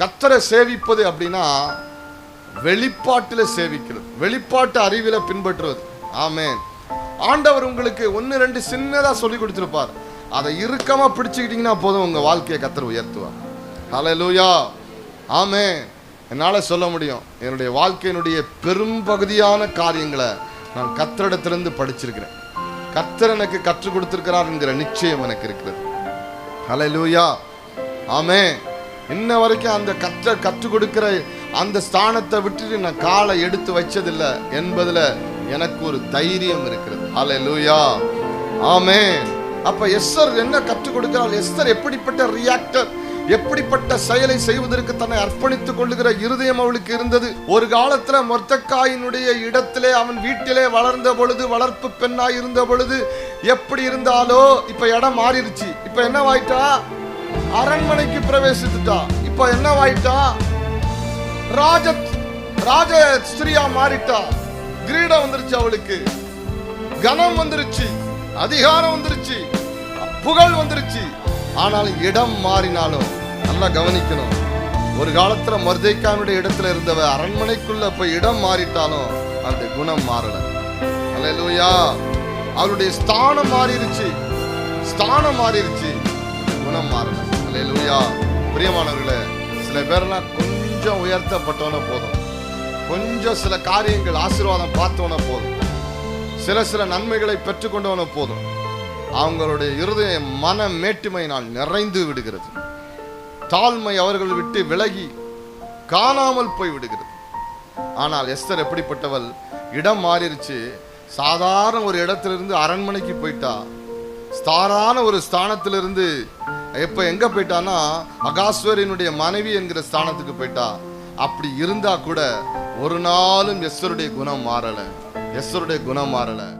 கத்தரை சேவிப்பது அப்படின்னா வெளிப்பாட்டில் சேவிக்கிறது. வெளிப்பாட்டு அறிவில் பின்பற்றுவது. ஆமே ஆண்டவர் உங்களுக்கு ஒன்று ரெண்டு சின்னதாக சொல்லி கொடுத்துருப்பார். அதை இறுக்கமாக பிடிச்சிக்கிட்டிங்கன்னா போதும் உங்கள் வாழ்க்கையை கத்தர் உயர்த்துவார். அலை லூயா ஆமே என்னால் சொல்ல முடியும். என்னுடைய வாழ்க்கையினுடைய பெரும்பகுதியான காரியங்களை நான் கத்தரிடத்திலிருந்து படிச்சிருக்கிறேன். கத்தர் எனக்கு கற்றுக் கொடுத்துருக்கிறார் என்கிற நிச்சயம் எனக்கு இருக்கிறது. லூயா ஆமே இன்ன வரைக்கும் அந்த கற்ற கற்றுக் கொடுக்கிற அந்த ஸ்தானத்தை விட்டுட்டு நான் காலை எடுத்து வச்சதில்லை என்பதுல எனக்கு ஒரு தைரியம் இருக்கிறது. ஹalleluya ஆமே அப்ப எஸ்ஸர் என்ன கற்றுக் கொடுக்கிறாள் எஸ்தர் எப்படிப்பட்ட ரியாக்டர் எப்படிப்பட்ட செயலை செய்வதற்கு தன்னை அர்ப்பணித்துக் கொள்ளுகிற இருதயம் அவளுக்கு இருந்தது. ஒரு காலத்துல மொர்த்தக்காயினுடைய இடத்திலே அவன் வீட்டிலே வளர்ந்த பொழுது வளர்ப்பு பெண்ணாய் இருந்த பொழுது எப்படி இருந்தாலோ இப்ப இடம் மாறிடுச்சு. இப்ப என்னவாயிட்டா அரண்மனைக்கு பிரவேசித்துட்டா. இப்ப என்னவாயிட்டா ராஜ ராஜ ஸ்திரியா மாறிட்டா. கிரீடம் வந்துருச்சு அவளுக்கு. கனம் வந்துருச்சு. அதிகாரம் வந்துருச்சு. புகழ் வந்துருச்சு. ஆனால் இடம் மாறினாலும் நல்லா கவனிக்கணும். ஒரு காலத்துல மர்தைக்கானுடைய இடத்துல இருந்தவ அரண்மனைக்குள்ள போய் இடம் மாறிட்டாலும் அந்த குணம் மாறல. அலையலூயா அவருடைய ஸ்தானம் மாறிடுச்சு ஸ்தானம் மாறிடுச்சு குணம் மாறணும் அல்லேலூயா பிரியமானவர்களே சில பேர்லாம் கொஞ்சம் உயர்த்தப்பட்டவன போதும். கொஞ்சம் சில காரியங்கள் ஆசீர்வாதம் பார்த்தவன போதும். சில சில நன்மைகளை பெற்றுக்கொண்டவன போதும். அவங்களுடைய இருதய மன மேட்டுமையினால் நிறைந்து விடுகிறது. தாழ்மை அவர்கள் விட்டு விலகி காணாமல் போய் விடுகிறது. ஆனால் எஸ்தர் எப்படிப்பட்டவள்? இடம் மாறிடுச்சு. சாதாரண ஒரு இடத்திலிருந்து அரண்மனைக்கு போயிட்டா. ஸ்தாரான ஒரு ஸ்தானத்திலிருந்து எப்ப எங்க போயிட்டான்னா அகாஸ்வரனுடைய மனைவி என்கிற ஸ்தானத்துக்கு போயிட்டா. அப்படி இருந்தா கூட ஒரு நாளும் எஸ்வருடைய குணம் மாறல. எஸ்வருடைய குணம் மாறலை.